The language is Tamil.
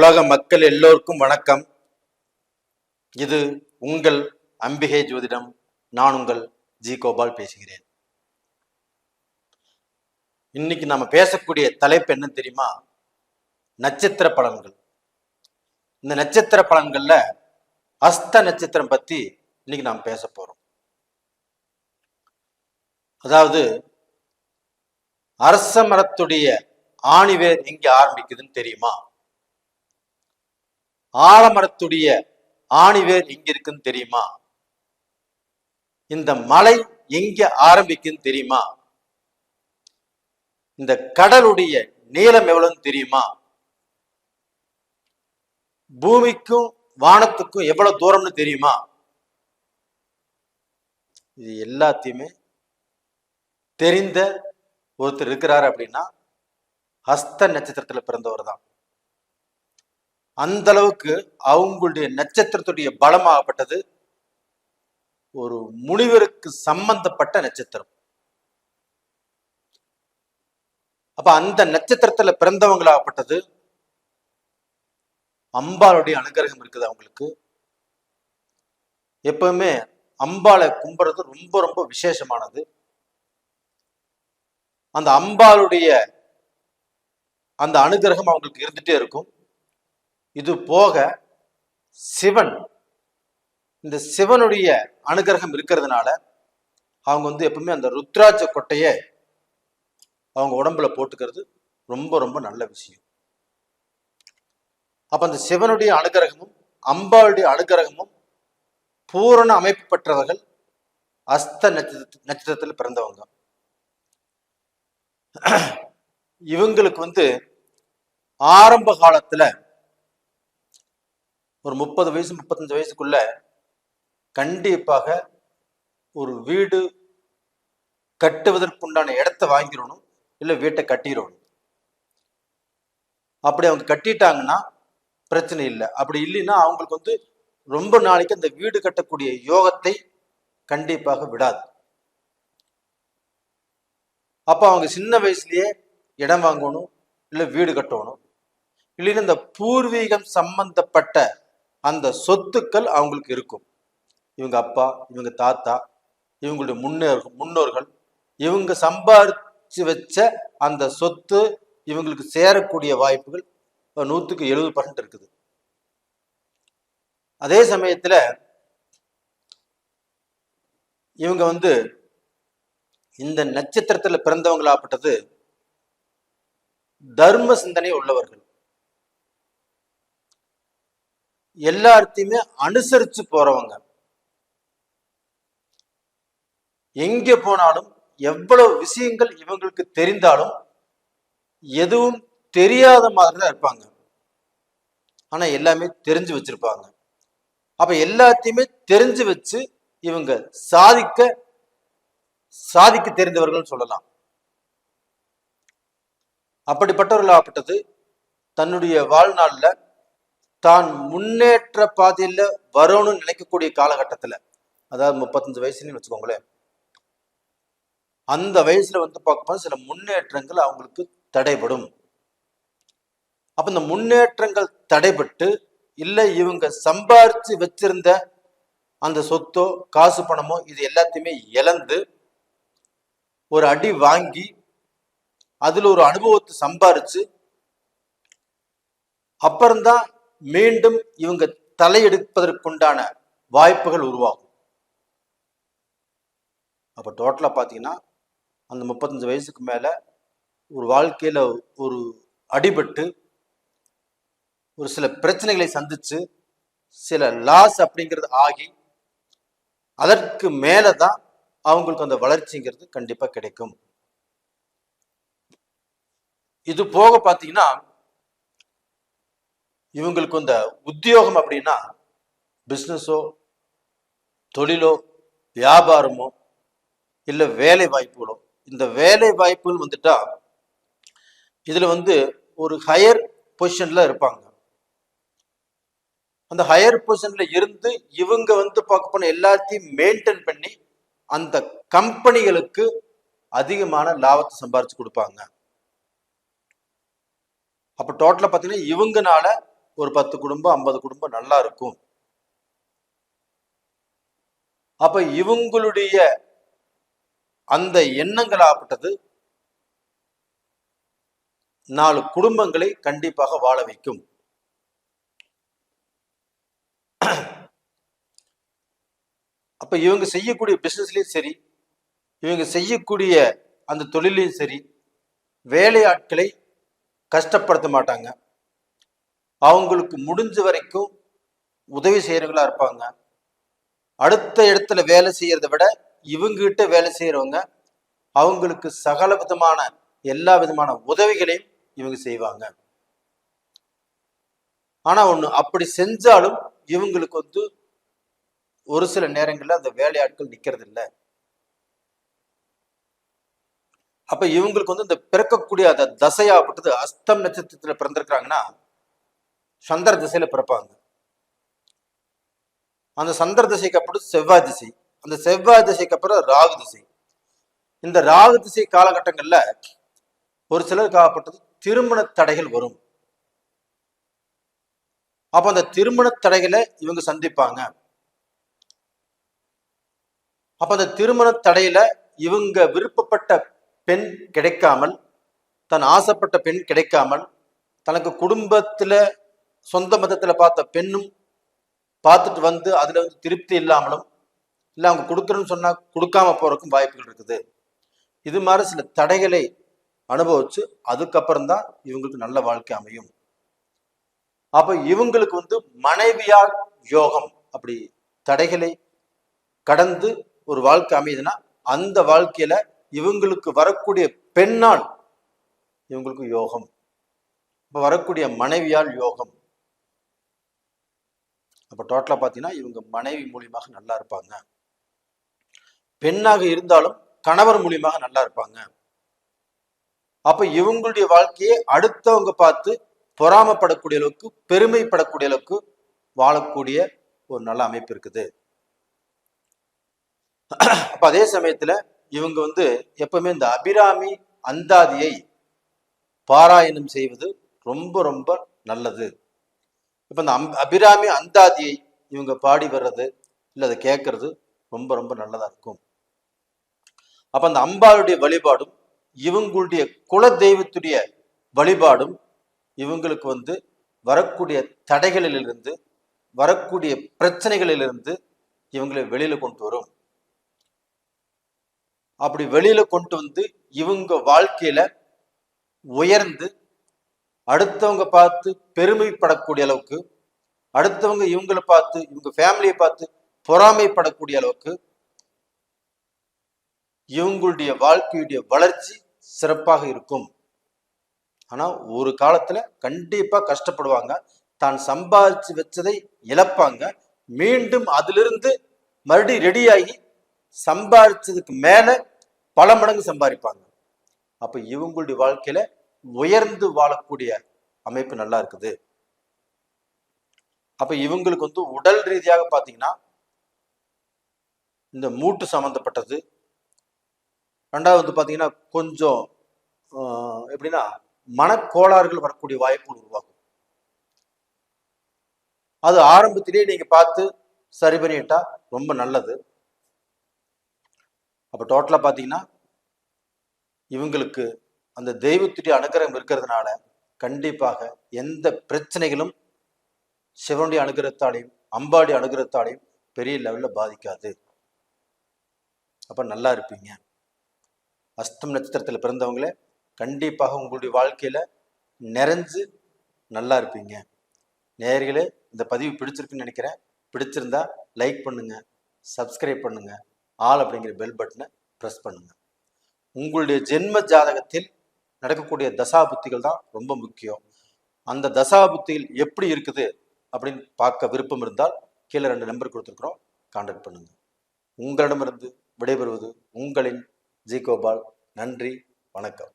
உலக மக்கள் எல்லோருக்கும் வணக்கம். இது உங்கள் அம்பிகை ஜோதிடம். நான் உங்கள் ஜி கோபால் பேசுகிறேன். இன்னைக்கு நாம பேசக்கூடிய தலைப்பு என்ன தெரியுமா? நட்சத்திர பலன்கள். இந்த நட்சத்திர பலன்கள்ல அஸ்த நட்சத்திரம் பத்தி இன்னைக்கு நாம் பேச போறோம். அதாவது அரச மரத்துடைய ஆணிவேர் எங்கே ஆரம்பிக்குதுன்னு தெரியுமா? ஆலமரத்துடைய ஆணிவேர் எங்க இருக்குன்னு தெரியுமா? இந்த மலை எங்க ஆரம்பிக்குன்னு தெரியுமா? இந்த கடலுடைய நீளம் எவ்வளவுன்னு தெரியுமா? பூமிக்கும் வானத்துக்கும் எவ்வளவு தூரம்னு தெரியுமா? இது எல்லாத்தையுமே தெரிந்த ஒருத்தர் இருக்கிறாரு அப்படின்னா ஹஸ்த நட்சத்திரத்துல பிறந்தவர் தான் அந்த அளவுக்கு அவங்களுடைய நட்சத்திரத்துடைய பலமாகப்பட்டது. ஒரு முனிவருக்கு சம்பந்தப்பட்ட நட்சத்திரம். அப்ப அந்த நட்சத்திரத்துல பிறந்தவங்களாகப்பட்டது. அம்பாளுடைய அனுகிரகம் இருக்குது அவங்களுக்கு. எப்பவுமே அம்பாளை கும்புறது ரொம்ப ரொம்ப விசேஷமானது. அந்த அம்பாளுடைய அந்த அனுகிரகம் அவங்களுக்கு இருந்துட்டே இருக்கும். இது போக சிவன். இந்த சிவனுடைய அனுகிரகம் இருக்கிறதுனால அவங்க வந்து எப்பவுமே அந்த ருத்ராட்ச கொட்டையை அவங்க உடம்புல போட்டுக்கிறது ரொம்ப ரொம்ப நல்ல விஷயம். அப்ப அந்த சிவனுடைய அனுகிரகமும் அம்பாளுடைய அனுகிரகமும் பூரண அமைப்பு பெற்றவர்கள் அஸ்த நட்சத்திர நட்சத்திரத்தில் பிறந்தவங்க. இவங்களுக்கு வந்து ஆரம்ப காலத்துல ஒரு முப்பது வயசு முப்பத்தஞ்சு வயசுக்குள்ள கண்டிப்பாக ஒரு வீடு கட்டுவதற்குண்டான இடத்த வாங்கிடணும் இல்லை வீட்டை கட்டிடணும். அப்படி அவங்க கட்டிட்டாங்கன்னா பிரச்சனை இல்லை. அப்படி இல்லைன்னா அவங்களுக்கு வந்து ரொம்ப நாளைக்கு அந்த வீடு கட்டக்கூடிய யோகத்தை கண்டிப்பாக விடாது. அப்போ அவங்க சின்ன வயசுலயே இடம் வாங்கணும் இல்லை வீடு கட்டணும். இல்லைன்னா இந்த பூர்வீகம் சம்பந்தப்பட்ட அந்த சொத்துக்கள் அவங்களுக்கு இருக்கும். இவங்க அப்பா இவங்க தாத்தா இவங்களுடைய முன்னோர் முன்னோர்கள் இவங்க சம்பாதிச்சு வச்ச அந்த சொத்து இவங்களுக்கு சேரக்கூடிய வாய்ப்புகள் நூற்றுக்கு நூத்துக்கு எழுபது பர்சன்ட் இருக்குது. அதே சமயத்துல இவங்க வந்து இந்த நட்சத்திரத்துல பிறந்தவங்களாப்பட்டது தர்ம சிந்தனை உள்ளவர்கள். எல்லாத்தையுமே அனுசரிச்சு போறவங்க. எங்க போனாலும் எவ்வளவு விஷயங்கள் இவங்களுக்கு தெரிந்தாலும் எதுவும் தெரியாத மாதிரி தான் இருப்பாங்க. ஆனா எல்லாமே தெரிஞ்சு வச்சிருப்பாங்க. அப்ப எல்லாத்தையுமே தெரிஞ்சு வச்சு இவங்க சாதிக்க சாதிக்க தெரிந்தவர்கள் சொல்லலாம். அப்படிப்பட்டவர்களாகப்பட்டது தன்னுடைய வாழ்நாள்ல தான் முன்னேற்ற பாதையில் வரணும்னு நினைக்கக்கூடிய காலகட்டத்தில் அதாவது முப்பத்தஞ்சு வயசுன்னு வச்சுக்கோங்களேன் அந்த வயசுல வந்து பார்க்கும்போது சில முன்னேற்றங்கள் அவங்களுக்கு தடைபடும். அப்போ இந்த முன்னேற்றங்கள் தடைபட்டு இல்லை இவங்க சம்பாரித்து வச்சிருந்த அந்த சொத்தோ காசு பணமோ இது எல்லாத்தையுமே இழந்து ஒரு அடி வாங்கி அதில் ஒரு அனுபவத்தை சம்பாரித்து அப்புறம்தான் மீண்டும் இவங்க தலையெடுப்பதற்குண்டான வாய்ப்புகள் உருவாகும். அப்போ டோட்டலாக பார்த்தீங்கன்னா அந்த முப்பத்தஞ்சு வயசுக்கு மேலே ஒரு வாழ்க்கையில் ஒரு அடிபட்டு ஒரு சில பிரச்சனைகளை சந்திச்சு சில லாஸ் அப்படிங்கிறது ஆகி அதற்கு மேலே தான் அவங்களுக்கு அந்த வளர்ச்சிங்கிறது கண்டிப்பாக கிடைக்கும். இது போக பார்த்தீங்கன்னா இவங்களுக்கு இந்த உத்தியோகம் அப்படின்னா பிஸ்னஸோ தொழிலோ வியாபாரமோ இல்லை வேலை வாய்ப்புகளோ இந்த வேலை வாய்ப்புன்னு வந்துட்டா இதில் வந்து ஒரு ஹையர் பொசிஷனில் இருப்பாங்க. அந்த ஹையர் பொசிஷனில் இருந்து இவங்க வந்து பார்க்க போன எல்லாத்தையும் மெயின்டைன் பண்ணி அந்த கம்பெனிகளுக்கு அதிகமான லாபத்தை சம்பாரிச்சு கொடுப்பாங்க. அப்போ டோட்டலாக பார்த்தீங்கன்னா இவங்கனால ஒரு பத்து குடும்பம் ஐம்பது குடும்பம் நல்லா இருக்கும். அப்ப இவங்களுடைய அந்த எண்ணங்களாகப்பட்டது நாலு குடும்பங்களை கண்டிப்பாக வாழ வைக்கும். அப்ப இவங்க செய்யக்கூடிய பிசினஸ்லயும் சரி இவங்க செய்யக்கூடிய அந்த தொழிலையும் சரி வேலையாட்களை கஷ்டப்படுத்த மாட்டாங்க. அவங்களுக்கு முடிஞ்ச வரைக்கும் உதவி செய்யறவங்களா இருப்பாங்க. அடுத்த இடத்துல வேலை செய்யறதை விட இவங்ககிட்ட வேலை செய்யறவங்க அவங்களுக்கு சகல விதமான எல்லா விதமான உதவிகளையும் இவங்க செய்வாங்க. ஆனா ஒண்ணு அப்படி செஞ்சாலும் இவங்களுக்கு வந்து ஒரு சில நேரங்கள்ல அந்த வேலையாட்கள் நிக்கிறது இல்லை அப்ப இவங்களுக்கு வந்து இந்த பிறக்கக்கூடிய அந்த தசையாப்பட்டது அஸ்தம் நட்சத்திரத்துல பிறந்திருக்கிறாங்கன்னா சந்திர திசையில பிறப்பாங்க. அந்த சந்திர திசைக்கு அப்புறம் செவ்வாய் திசை. அந்த செவ்வாய் திசைக்கு அப்புறம் ராகு திசை. இந்த ராகு திசை காலகட்டங்கள்ல ஒரு சிலர் காப்பட்டது திருமண தடைகள் வரும். அப்ப அந்த திருமண தடைகளை இவங்க சந்திப்பாங்க. அப்ப அந்த திருமண தடையில இவங்க விருப்பப்பட்ட பெண் கிடைக்காமல் தன் ஆசைப்பட்ட பெண் கிடைக்காமல் தனக்கு குடும்பத்துல சொந்த மதத்துல பார்த்த பெண்ணும் பார்த்துட்டு வந்து அதுல வந்து திருப்தி இல்லாமலும் இல்லை அவங்க கொடுக்குறேன்னு சொன்னா கொடுக்காம போறதுக்கும் வாய்ப்புகள் இருக்குது. இது மாதிரி சில தடைகளை அனுபவிச்சு அதுக்கப்புறம் தான் இவங்களுக்கு நல்ல வாழ்க்கை அமையும். அப்ப இவங்களுக்கு வந்து மனைவியால் யோகம் அப்படி தடைகளை கடந்து ஒரு வாழ்க்கை அமையுதுன்னா அந்த வாழ்க்கையில இவங்களுக்கு வரக்கூடிய பெண்ணால் இவங்களுக்கு யோகம். இப்ப வரக்கூடிய மனைவியால் யோகம். அப்போ டோட்டலாக பார்த்தீங்கன்னா இவங்க மனைவி மூலியமாக நல்லா இருப்பாங்க. பெண்ணாக இருந்தாலும் கணவர் மூலியமாக நல்லா இருப்பாங்க. அப்போ இவங்களுடைய வாழ்க்கையை அடுத்தவங்க பார்த்து பொறாமப்படக்கூடிய அளவுக்கு பெருமைப்படக்கூடிய அளவுக்கு வாழக்கூடிய ஒரு நல்ல அமைப்பு இருக்குது. அப்ப அதே சமயத்துல இவங்க வந்து எப்பவுமே இந்த அபிராமி அந்தாதியை பாராயணம் செய்வது ரொம்ப ரொம்ப நல்லது. இப்ப இந்த அம்- அபிராமி அந்தாதியை இவங்க பாடி வர்றது இல்லை அதை கேட்கறது ரொம்ப ரொம்ப நல்லதா இருக்கும். அப்ப அந்த அம்பாளுடைய வழிபாடும் இவங்களுடைய குல தெய்வத்துடைய வழிபாடும் இவங்களுக்கு வந்து வரக்கூடிய தடைகளிலிருந்து வரக்கூடிய பிரச்சனைகளிலிருந்து இவங்களை வெளியில கொண்டு வரும். அப்படி வெளியில கொண்டு வந்து இவங்க வாழ்க்கையில உயர்ந்து அடுத்தவங்க பார்த்து பெருமைப்படக்கூடிய அளவுக்கு அடுத்தவங்க இவங்களை பார்த்து இவங்க ஃபேமிலியை பார்த்து பொறாமைப்படக்கூடிய அளவுக்கு இவங்களுடைய வாழ்க்கையுடைய வளர்ச்சி சிறப்பாக இருக்கும். ஆனால் ஒரு காலத்தில் கண்டிப்பாக கஷ்டப்படுவாங்க. தான் சம்பாதிச்சு வச்சதை இழப்பாங்க. மீண்டும் அதிலிருந்து மறுபடி ரெடியாகி சம்பாதிச்சதுக்கு மேலே பல மடங்கு சம்பாதிப்பாங்க. அப்போ இவங்களுடைய வாழ்க்கையில் உயர்ந்து வாழக்கூடிய அமைப்பு நல்லா இருக்குது. அப்ப இவங்களுக்கு வந்து உடல் ரீதியாக பாத்தீங்கன்னா இந்த மூட்டு சம்பந்தப்பட்டது. ரெண்டாவது வந்து பாத்தீங்கன்னா கொஞ்சம் ஆஹ், எப்படின்னா மனக்கோளாறுகள் வரக்கூடிய வாய்ப்புகள் உருவாகும். அது ஆரம்பத்திலேயே நீங்க பார்த்து சரி பண்ணிட்டா ரொம்ப நல்லது. அப்ப டோட்டலா பாத்தீங்கன்னா இவங்களுக்கு அந்த தெய்வத்துடைய அனுகிரகம் இருக்கிறதுனால கண்டிப்பாக எந்த பிரச்சனைகளும் சிவனுடைய அனுகிரகத்தாலையும் அம்பாடி அனுகிரகத்தாலையும் பெரிய லெவலில் பாதிக்காது. அப்போ நல்லா இருப்பீங்க. அஸ்தம் நட்சத்திரத்தில் பிறந்தவங்களே கண்டிப்பாக உங்களுடைய வாழ்க்கையில் நிறைஞ்சு நல்லா இருப்பீங்க. நேர்களே இந்த பதிவு பிடிச்சிருக்குன்னு நினைக்கிறேன். பிடிச்சிருந்தா லைக் பண்ணுங்க சப்ஸ்கிரைப் பண்ணுங்க ஆல் அப்படிங்கிற பெல் பட்டனை ப்ரெஸ் பண்ணுங்க. உங்களுடைய ஜென்ம ஜாதகத்தில் நடக்கக்கூடிய தசா புத்திகள் தான் ரொம்ப முக்கியம். அந்த தசா புத்திகள் எப்படி இருக்குது அப்படின்னு பார்க்க விருப்பம் இருந்தால் கீழே ரெண்டு நம்பர் கொடுத்துருக்குறோம். கான்டாக்ட் பண்ணுங்க. உங்களிடமிருந்து விடைபெறுவது உங்களின் ஜி கோபால். நன்றி. வணக்கம்.